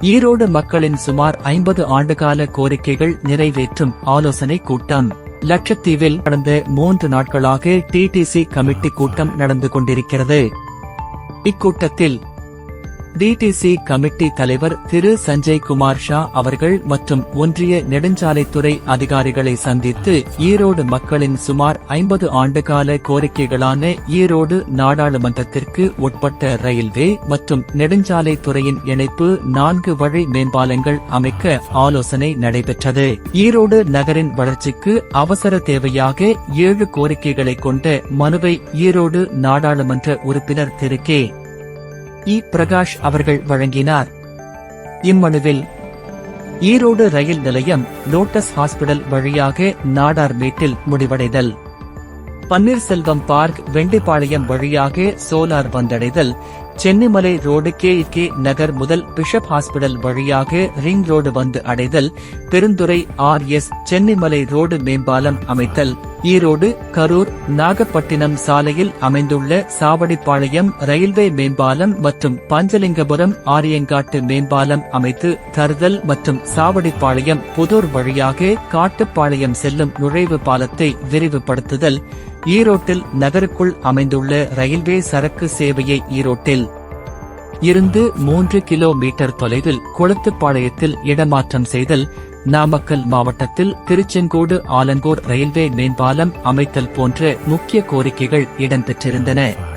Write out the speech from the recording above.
ஈரோடு மக்களின் சுமார் ஐம்பது ஆண்டுகால கோரிக்கைகள் நிறைவேற்றும் ஆலோசனை கூட்டம். லட்சத்தீவில் கடந்த மூன்று நாட்களாக டிடிசி கமிட்டி கூட்டம் நடந்து கொண்டிருக்கிறது. இக்கூட்டத்தில் டிடிசி கமிட்டி தலைவர் திரு சஞ்சய் குமார் ஷா அவர்கள் மற்றும் ஒன்றிய நெடுஞ்சாலைத்துறை அதிகாரிகளை சந்தித்து ஈரோடு மக்களின் சுமார் ஐம்பது ஆண்டுகால கோரிக்கைகளான ஈரோடு நாடாளுமன்றத்திற்கு உட்பட்ட ரயில்வே மற்றும் நெடுஞ்சாலைத்துறையின் இணைப்பு நான்கு வழி மேம்பாலங்கள் அமைக்க ஆலோசனை நடைபெற்றது. ஈரோடு நகரின் வளர்ச்சிக்கு அவசர தேவையாக ஏழு கோரிக்கைகளை கொண்ட மனுவை ஈரோடு நாடாளுமன்ற உறுப்பினர் திரு கே. இ. பிரகாஷ் அவர்கள் வழங்கினார். இம்மனுவில் ஈரோடு ரயில் நிலையம் லோட்டஸ் ஹாஸ்பிடல் வழியாக நாடார்மேட்டில் முடிவடைதல். பன்னீர்செல்வம் பார்க் வெண்டிப்பாளையம் வழியாக solar வந்தடைதல். Chennimalai road K K Nagar முதல் பிஷப் ஹாஸ்பிடல் வழியாக ரிங் ரோடு வந்து அடைதல். Perundurai R S Chennimalai road மேம்பாலம் அமைத்தல். ஈரோடு கரூர் நாகப்பட்டினம் சாலையில் அமைந்துள்ள சாவடிப்பாளையம் ரயில்வே மேம்பாலம் மற்றும் பஞ்சலிங்கபுரம் ஆரியங்காட்டு மேம்பாலம் அமைத்து தருதல் மற்றும் சாவடிப்பாளையம் புதூர் வழியாக காட்டுப்பாளையம் செல்லும் நுழைவு பாலத்தை விரிவுபடுத்துதல். ஈரோட்டில் நகருக்குள் அமைந்துள்ள ரயில்வே சரக்கு சேவையை ஈரோட்டில் இருந்து மூன்று கிலோமீட்டர் தொலைவில் குளத்துப்பாளையத்தில் இடமாற்றம் செய்தல் நாமக்கல் மாவட்டத்தில் திருச்செங்கோடு ஆலங்கூர் ரயில்வே மேம்பாலம் அமைத்தல் போன்ற முக்கிய கோரிக்கைகள் இடம்பெற்றிருந்தன.